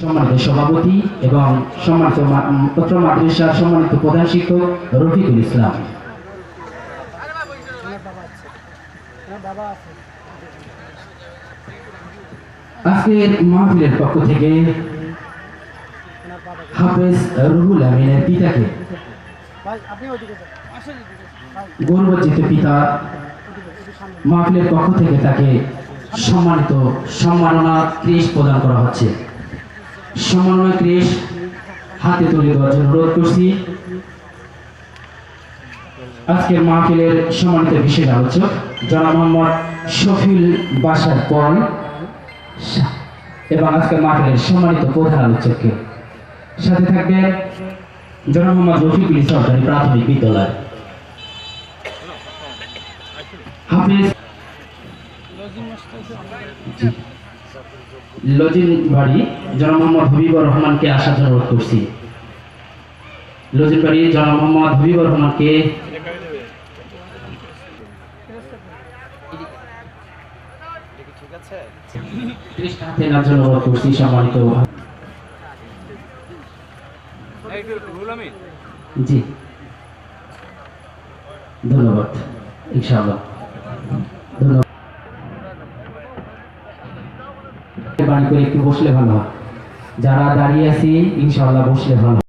সম্মানিত সভাপতি এবং সম্মানিত পত্র মাদ্রাসার সম্মানিত প্রধান শিক্ষক রফিকুল ইসলাম। আজকের মাহফিলের পক্ষ থেকে হাফেজ রুহুল আমিনের পিতাকে গৌরবজ্জিত পিতা মাহফিলের পক্ষ থেকে তাকে সম্মানিত সম্মাননা ক্রেশ প্রদান করা হচ্ছে। সম্মাননা ক্রেশ হাতে তুলে দেওয়ার জন্য অনুরোধ করছি। আজকের মাহফিলের সম্মানিত বিশেষ আলোচক, জনাব মোহাম্মদ শফিউল বাসার পল এবং আজকের মাহফিলের সম্মানিত প্রধান আলোচককে। সাথে থাকবেন জনাব মোহাম্মদ রফিকুল সরকারি প্রাথমিক বিদ্যালয়। হাফিজ। লজিন বাড়ি জনাব মোহাম্মদ হবিবুর রহমানকে আসার জন্য অনুরোধ করছি। লজিন বাড়ি জনাব মোহাম্মদ হবিবুর রহমানকে সম্মানিত জি। ধন্যবাদ। ইনশাআল্লাহ। ধন্যবাদ। একটু বসলে ভালো যারা দাঁড়িয়ে আছি ইনশাল্লাহ বসলে ভালো।